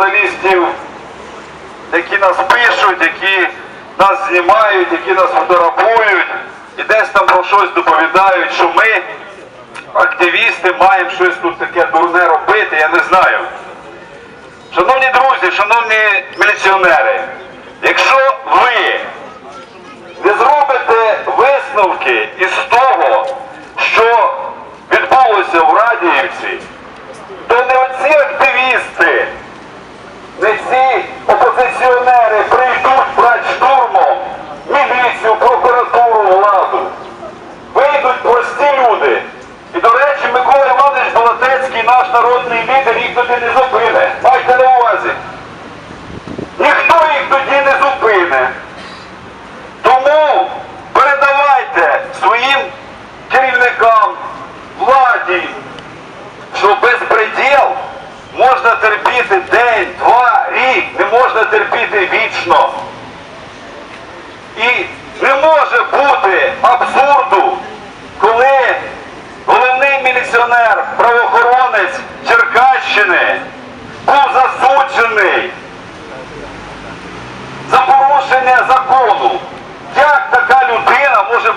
журналістів, які нас пишуть, які нас знімають, які нас фотографують і десь там про щось доповідають, що ми, активісти, маємо щось тут таке дурне робити, я не знаю. Шановні друзі, шановні міліціонери, якщо ви не зробите висновки із наш народний лідер, їх туди не зупине. Майте на увазі. Ніхто їх тоді не зупине. Тому передавайте своїм керівникам, владі, що безпреділ можна терпіти день, два, рік, не можна терпіти вічно. І не може бути абсурду,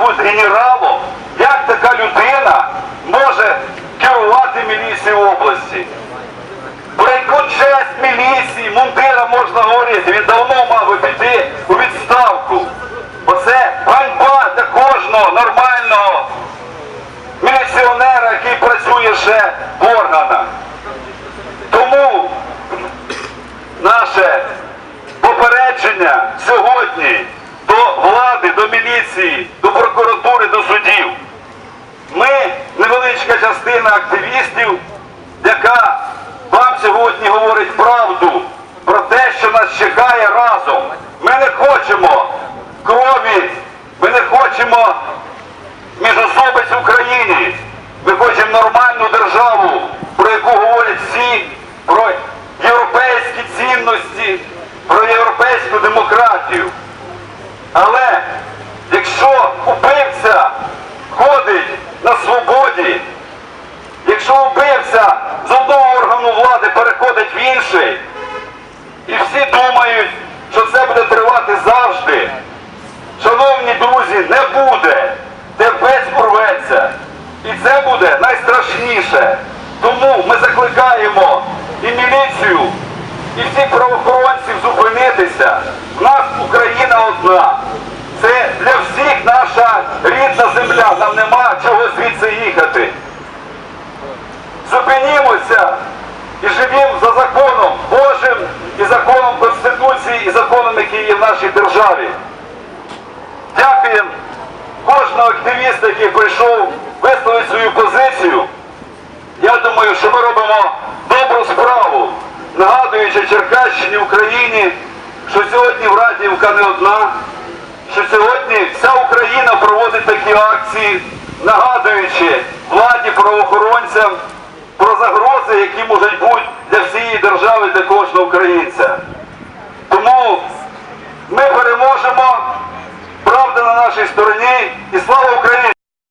може генералом? Як така людина може керувати міліцією області? Про яку честь міліції, мундира можна говорити? Він давно мав піти у відставку. Бо це ганьба для кожного нормального міліціонера, який працює ще в органах. Тому наше попередження сьогодні до влади, до міліції, до прокуратури, до судів. Ми невеличка активістів, яка вам сьогодні говорить правду про те, що нас чекає разом. Ми не хочемо крові, ми не хочемо міжособиць в Україні. Ми хочемо нормальну державу, про яку говорять всі, про європейські цінності, про європейську демократію. Але якщо убивця ходить на свободі, якщо убивця з одного органу влади переходить в інший, і всі думають, що це буде тривати завжди, друзі, не буде. Терпець урветься. І це буде найстрашніше. Дякуємо кожного активіста, який прийшов висловити свою позицію. Я думаю, що ми робимо добру справу, нагадуючи Черкащині, Україні, що сьогодні в Радіївка не одна, що сьогодні вся Україна проводить такі акції, нагадуючи владі, правоохоронцям про загрози, які можуть бути для всієї держави, для кожного українця. As